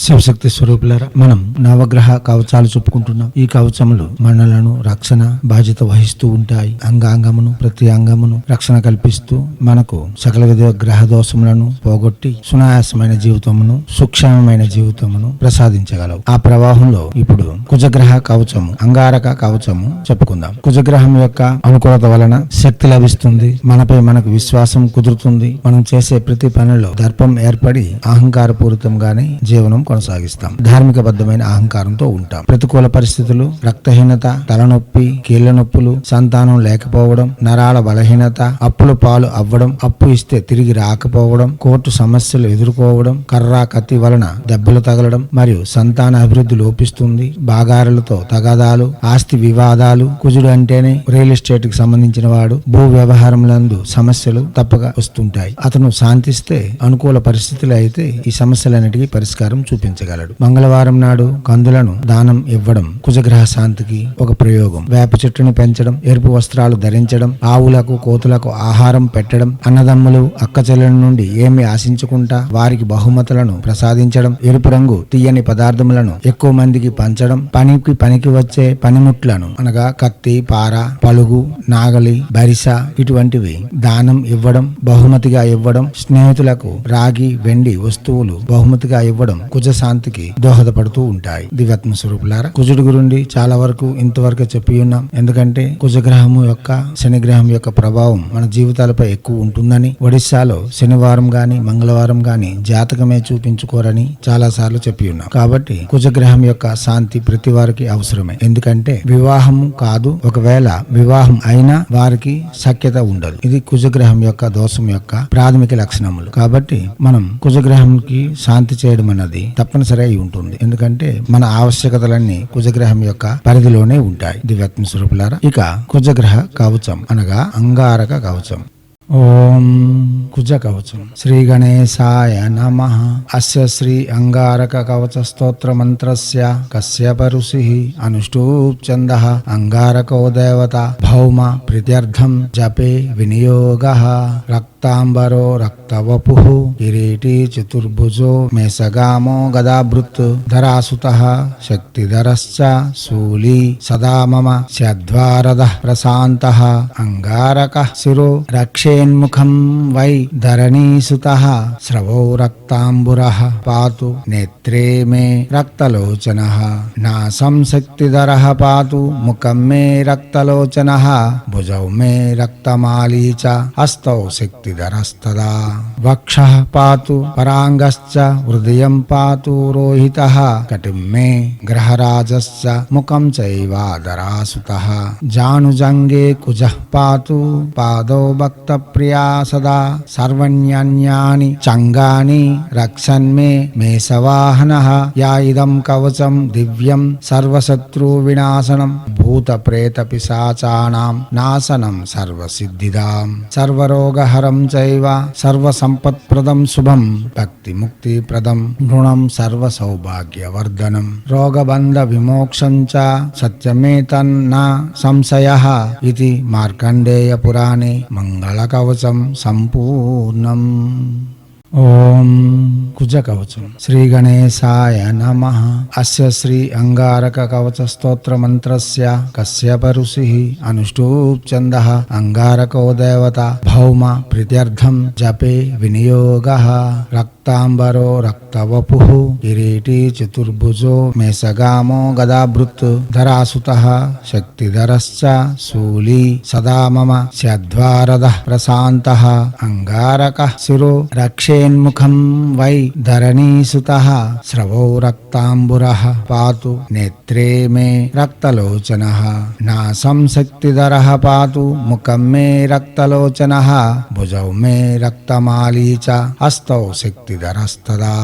శివశక్తి స్వరూపులారా మనం నవగ్రహ కవచాలు చెప్పుకుంటున్నాం ఈ కవచములు మనలను రక్షణ బాధ్యత వహిస్తూ ఉంటాయి. అంగాంగమును ప్రతి అంగమును రక్షణ కల్పిస్తూ మనకు సకల విధ గ్రహ దోషములను పోగొట్టి సునాయాసమైన జీవితమును సుక్షేమమైన జీవితమును ప్రసాదించగలవు. ఆ ప్రవాహంలో ఇప్పుడు కుజగ్రహ కవచము అంగారక కవచము చెప్పుకుందాం. కుజగ్రహం యొక్క అనుకూలత వలన శక్తి లభిస్తుంది. మనపై మనకు విశ్వాసం కుదురుతుంది. మనం చేసే ప్రతి పనిలో దర్పం ఏర్పడి అహంకారపూరితంగానే జీవనం కొనసాగిస్తాం. ధార్మికబద్ధమైన అహంకారంతో ఉంటాం. ప్రతికూల పరిస్థితులు రక్తహీనత తలనొప్పి కీళ్ళ నొప్పులు సంతానం లేకపోవడం నరాల బలహీనత అప్పుల పాలు అవ్వడం అప్పు ఇస్తే తిరిగి రాకపోవడం కోర్టు సమస్యలు ఎదుర్కోవడం కర్రా కత్తి వలన దెబ్బలు తగలడం మరియు సంతాన అభివృద్ధి లోపిస్తుంది. బాగారులతో తగాదాలు ఆస్తి వివాదాలు కుజుడు అంటేనే రియల్ ఎస్టేట్కి సంబంధించిన వాడు. భూ వ్యవహారంలందు సమస్యలు తప్పక వస్తుంటాయి. అతను శాంతిస్తే అనుకూల పరిస్థితులు అయితే ఈ సమస్యలన్నిటికీ పరిష్కారం చూపించగలడు మంగళవారం నాడు కందులను దానం ఇవ్వడం కుజగ్రహ శాంతికి ఒక ప్రయోగం. వేప చెట్టును పెంచడం ఎరుపు వస్త్రాలు ధరించడం ఆవులకు కోతులకు ఆహారం పెట్టడం అన్నదమ్ములు అక్క చెల్లెల నుండి ఏమి ఆశించుకుంటా వారికి బహుమతులను ప్రసాదించడం ఎరుపు రంగు తీయని పదార్థములను ఎక్కువ మందికి పంచడం పనికి పనికి వచ్చే పనిముట్లను అనగా కత్తి పార పలుగు నాగలి బరిస ఇటువంటివి దానం ఇవ్వడం బహుమతిగా ఇవ్వడం స్నేహితులకు రాగి వెండి వస్తువులు బహుమతిగా ఇవ్వడం కుజ శాంతికి దోహదపడుతూ ఉంటాయి. దివ్యాత్మ స్వరూపులారా కుజుడు గురుండి చాలా వరకు ఇంతవరకు చెప్పి ఉన్నాం. ఎందుకంటే కుజగ్రహము యొక్క శనిగ్రహం యొక్క ప్రభావం మన జీవితాలపై ఎక్కువ ఉంటుందని ఒడిశాలో శనివారం గాని మంగళవారం గాని జాతకమే చూపించుకోరని చాలా సార్లు చెప్పి ఉన్నాం. కాబట్టి కుజగ్రహం యొక్క శాంతి ప్రతి వారికి అవసరమే. ఎందుకంటే వివాహము కాదు ఒకవేళ వివాహం అయినా వారికి సఖ్యత ఉండదు. ఇది కుజగ్రహం యొక్క దోషం యొక్క ప్రాథమిక లక్షణములు. కాబట్టి మనం కుజగ్రహంకి శాంతి చేయడం అన్నది తప్పనిసరి అయి ఉంటుంది. ఎందుకంటే మన ఆవశ్యకతలన్నీ కుజగ్రహం యొక్క పరిధిలోనే ఉంటాయి. దివ్యాత్మ స్వరూపులారా? ఇక కుజగ్రహ కవచం అనగా అంగారక కవచం. ఓం కుజ కవచం శ్రీ గణేశాయ నమ. అస్య శ్రీ అంగారక కవచ స్తోత్ర మంత్రస్య కశ్యప ఋషి అనుష్టూప్ చంద. అంగారకో దేవత. భౌమ ప్రీత్యర్థం జపే వినియోగ. రక్తాంబరో రక్తవపు. కిరీటి చతుర్భుజో మేషగామో గదాభృత్. ధరాసుత శక్తిధరశ్చ శూలి సదా మమ. శద్వారద ప్రశాంత. అంగారక శిరో రక్షే వై ధరణీసుత స్రవో రక్తాంబుర పాతు నేత్రే మే రక్తలోచన నాసం శక్తిధర పాతు ముఖం మే రక్తలోచన భుజౌ మే రక్తమాలీ చ హస్తౌ శక్తిధరస్తదా వక్ష పాతు పరాంగశ్చ హృదయం పాతు రోహిత కటిం మే గ్రహరాజశ్చ ముఖం చైవాదరాసుత జానుజంగే కుజ పాతు పాదౌ భక్త ప్రియా సదా సర్వణ్యాన్యాని చంగాని రక్షన్మే మేషవాహన యా ఇదం కవచం దివ్యం సర్వశత్రు వినాశనం భూత ప్రేత పిశాచానాం నాశనం సర్వసిద్ధిదాం సర్వరోగహరం చైవ సర్వసంపత్ప్రదం శుభం భక్తి ముక్తి ప్రదం గుణం సర్వ సౌభాగ్యవర్ధనం రోగబంధ విమోక్షం చ సత్యమేతన్న సంశయ ఇది మార్కండేయ పురాణే మంగళ కవచం సంపూర్ణం ఓం కుజ కవచం శ్రీ గణేశాయ నమ. అస్య శ్రీ అంగారక కవచ స్తోత్ర మంత్రస్య కశ్యప ఋషి అనుష్టూప్ చంద అంగారకో దేవత. భౌమ ప్రీత్యర్థం జపే వినియోగ. రక్తాంబరో రక్తవపు. కిరీటి చతుర్భుజో మేషగామో గదాభృత్. ధరాసుత శక్తిధరశ్చ శూలి సదా మమ. శద్వారద ప్రశాంత. అంగారక శిరో రక్షే వై ధరణీసుత స్రవో రక్తాంబుర పాతు నేత్రే మే రక్తలోచన నాసం శక్తిధర పాతు ముఖం మే రక్తలోచన భుజౌ మే రక్తమాలీ చ హస్తౌ శక్తిధరస్తదా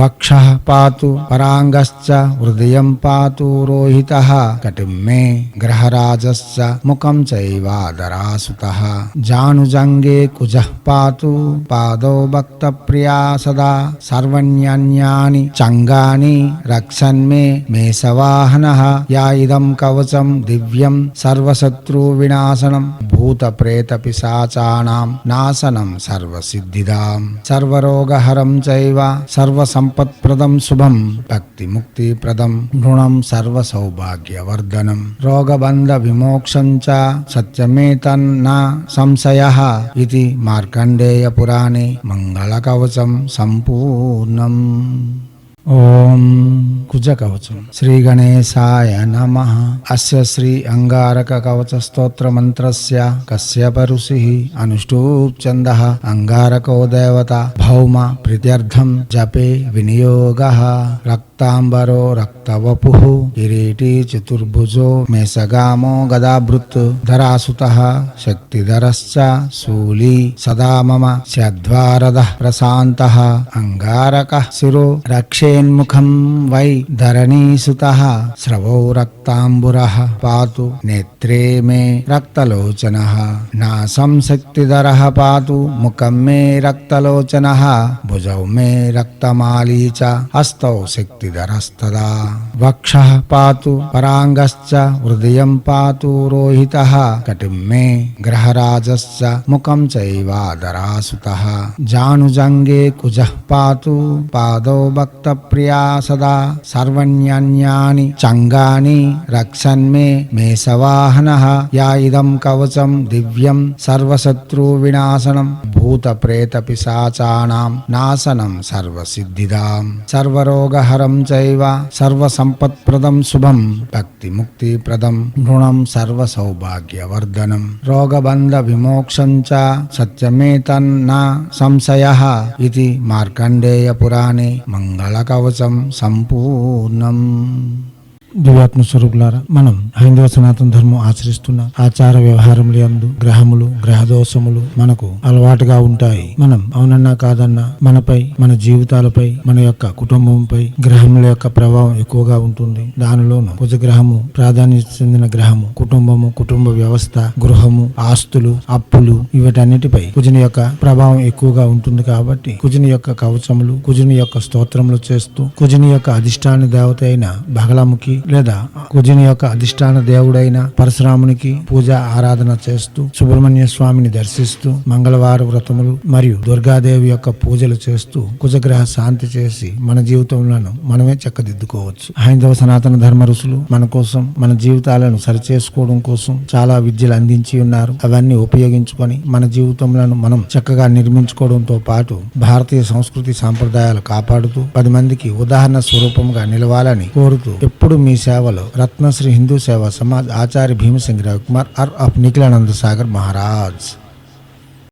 వక్ష పాతు పరాంగశ్చ హృదయం పాతు రోహిత కటిం మే గ్రహరాజశ్చ ముఖం చైవాదరాసుత జానుజంగే కుజ పాతు పాదౌ భక్త ప్రియా సదా సర్వన్యాన్యాని చంగాని రక్షన్మే మే సవాహన యా ఇదం కవచం దివ్యం సర్వశత్రు వినాశనం భూత ప్రేత పిశాచానాం నాశనం సర్వసిద్ధిదాం సర్వరోగహరం చైవ సర్వసంపత్ప్రదం శుభం భక్తి ముక్తి ప్రదం నృణం సర్వ సౌభాగ్యవర్ధనం రోగబంధ విమోక్షం చ సత్యమేతన్న సంశయ ఇది మార్కండేయ పురాణే మంగళ కవచం సంపూర్ణం ఓం కుజ కవచం శ్రీ గణేశాయ నమ అస్య శ్రీ అంగారక కవచ స్తోత్ర మంత్రస్య కశ్యప ఋషి అనుష్ఠూప్ ఛంద అంగారకో దేవత భౌమ ప్రీత్యర్థం జపే వినియోగ రక్తాంబరో రక్తవపు కిరీటి చతుర్భుజో మేషగామో గదాభృత్ ధరాసుత శక్తిధరశ్చ శూలీ సదా మమ శద్వారద ప్రశాంత అంగారక శిరో రక్షేన్ముఖం వై ధరణీసుత స్రవో రక్తాంబుర పాతు నేత్రే మే రక్తలోచన నాసం శక్తిధర పాతు ముఖం మే రక్తలోచన భుజౌ మే రక్తమాలీ చ హస్తౌ శక్తి శక్తిధరస్తదా వక్ష పాతు పరాంగశ్చ హృదయం పాతు రోహిత కటిం మే గ్రహరాజశ్చ ముఖం చైవాదరాసుత జానుజంగే కుజ పాతు పాదౌ భక్త ప్రియా సదా సర్వన్యాన్యాని చంగాని రక్షన్మే మేషవాహన యా ఇదం కవచం దివ్యం సర్వశత్రు వినాశనం భూత ప్రేత పిశాచానాం నాశనం సర్వసిద్ధిదాం సర్వరోగహరం చైవ సర్వసంపత్ప్రదం శుభం భక్తి ముక్తి ప్రదం నృణం సర్వ సౌభాగ్యవర్ధనం రోగబంధ విమోక్షం చ సత్యమేతన్న సంశయ ఇది మార్కండేయ పురాణే మంగళకవచం సంపూర్ణం దివ్యాత్మ స్వరూపులారా మనం హైందవ సనాతన ధర్మం ఆచరిస్తున్న ఆచార వ్యవహారములు యందు గ్రహములు గ్రహ దోషములు మనకు అలవాటుగా ఉంటాయి. మనం అవునన్నా కాదన్నా మనపై మన జీవితాలపై మన యొక్క కుటుంబంపై గ్రహముల యొక్క ప్రభావం ఎక్కువగా ఉంటుంది. దానిలోను కుజగ్రహము ప్రాధాన్యత చెందిన గ్రహము కుటుంబము కుటుంబ వ్యవస్థ గృహము ఆస్తులు అప్పులు వీటన్నిటిపై కుజుని యొక్క ప్రభావం ఎక్కువగా ఉంటుంది కాబట్టి కుజుని యొక్క కవచములు కుజుని యొక్క స్తోత్రములు చేస్తూ కుజుని యొక్క అధిష్టాన దేవత అయిన బగలాముఖి లేదా కుజుని యొక్క అధిష్టాన దేవుడైన పరశురామునికి పూజ ఆరాధన చేస్తూ సుబ్రహ్మణ్య స్వామిని దర్శిస్తూ మంగళవార వ్రతములు మరియు దుర్గాదేవి యొక్క పూజలు చేస్తూ కుజగ్రహ శాంతి చేసి మన జీవితంలో మనమే చక్కదిద్దుకోవచ్చు. హైందవ సనాతన ధర్మ ఋషులు మన కోసం మన జీవితాలను సరిచేసుకోవడం కోసం చాలా విద్యలు అందించి ఉన్నారు. అవన్నీ ఉపయోగించుకొని మన జీవితంలో మనం చక్కగా నిర్మించుకోవడంతో పాటు భారతీయ సంస్కృతి సాంప్రదాయాలు కాపాడుతూ పది మందికి ఉదాహరణ స్వరూపంగా నిలవాలని కోరుతూ ఎప్పుడు మీ సేవలో రత్నశ్రీ హిందూ సేవా సమాజ్ ఆచార్య భీమసింగ్ రవికుమార్ ఆర్ ఆఫ్ నిఖిలానంద సాగర్ మహారాజ్